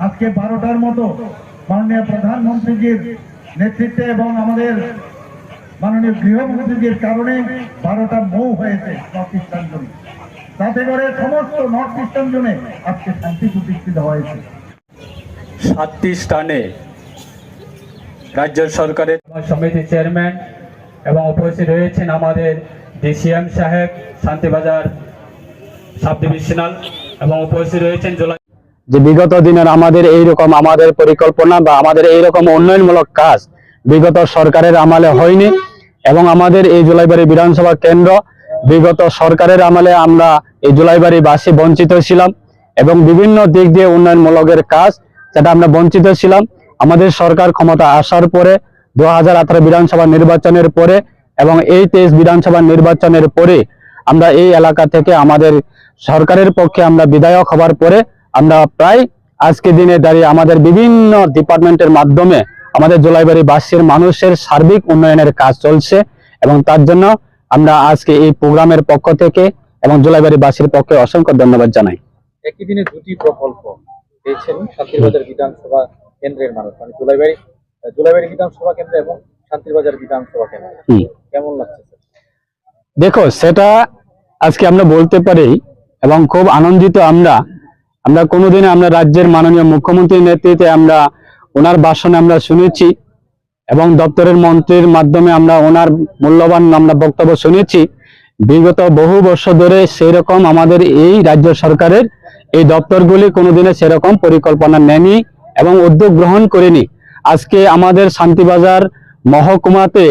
আজকে বারোটার মতো মাননীয় প্রধানমন্ত্রীজির নেতৃত্বে এবং আমাদের মাননীয় গৃহমন্ত্রীজির কারণে বারোটা মৌ হয়েছে নর্থ ইস্টার্ন জোনে তাতে করে সমস্ত নর্থ ইস্টার্ন জোনে আজকে শান্তি প্রতিষ্ঠিত হয়েছে। সাতটি স্থানে রাজ্য সরকারের সমিতি চেয়ারম্যান এবং উপস্থিত রয়েছেন আমাদের ডিসিএম সাহেব শান্তিবাজার সাব ডিভিশনাল এবং উপস্থিত রয়েছেন জোলা যে বিগত দিনের আমাদের এই রকম আমাদের পরিকল্পনা বা আমাদের এই রকম উন্নয়নমূলক কাজ বিগত সরকারের আমলে হয়নি এবং আমাদের এই জুলাইবাড়ি বিধানসভা কেন্দ্র বিগত সরকারের আমলে আমরা এই জুলাইবাড়ি বাসী বঞ্চিত ছিলাম এবং বিভিন্ন দিক দিয়ে উন্নয়নমূলকের কাজ যেটা আমরা বঞ্চিত ছিলাম। আমাদের সরকার ক্ষমতা আসার পরে দু হাজার আঠারো বিধানসভা নির্বাচনের পরে এবং এই তেইশ বিধানসভা নির্বাচনের পরে আমরা এই এলাকা থেকে আমাদের সরকারের পক্ষে আমরা বিধায়ক হবার পরে আমরা প্রায় আজকে দিনে দাঁড়িয়ে আমাদের বিভিন্ন ডিপার্টমেন্টের মাধ্যমে আমাদের জোলাইবাড়ি বাসীর মানুষের সার্বিক উন্নয়নের কাজ চলছে এবং তার জন্য আমরা আজকে এই প্রোগ্রামের পক্ষ থেকে এবং জোলাইবাড়ি বাসীর পক্ষে অসংখ্য ধন্যবাদ জানাই। একই দিনে দুটি প্রকল্প পেয়েছেন শান্তিবাজার বিধানসভা কেন্দ্রের মানুষ মানে জুলাইবাড়ি জুলাইবাড়ি বিধানসভা কেন্দ্র এবং শান্তিবাজার বিধানসভা কেন্দ্র। কেমন লাগছে দেখো সেটা আজকে আমরা বলতে পারি এবং খুব আনন্দিত আমরা আমরা কোনোদিন আমরা রাজ্যের মাননীয় মুখ্যমন্ত্রীর নেতৃত্বে আমরা ওনার ভাষণে আমরা শুনেছি এবং দপ্তরের মন্ত্রীর মাধ্যমে আমরা ওনার মূল্যবান আমরা বক্তব্য শুনেছি। বিগত বহু বছর ধরে সেরকম আমাদের এই রাজ্য সরকারের এই দপ্তরগুলি কোনোদিনে সেরকম পরিকল্পনা নেয়নি এবং উদ্যোগ গ্রহণ করেনি। আজকে আমাদের শান্তিবাজার মহকুমাতে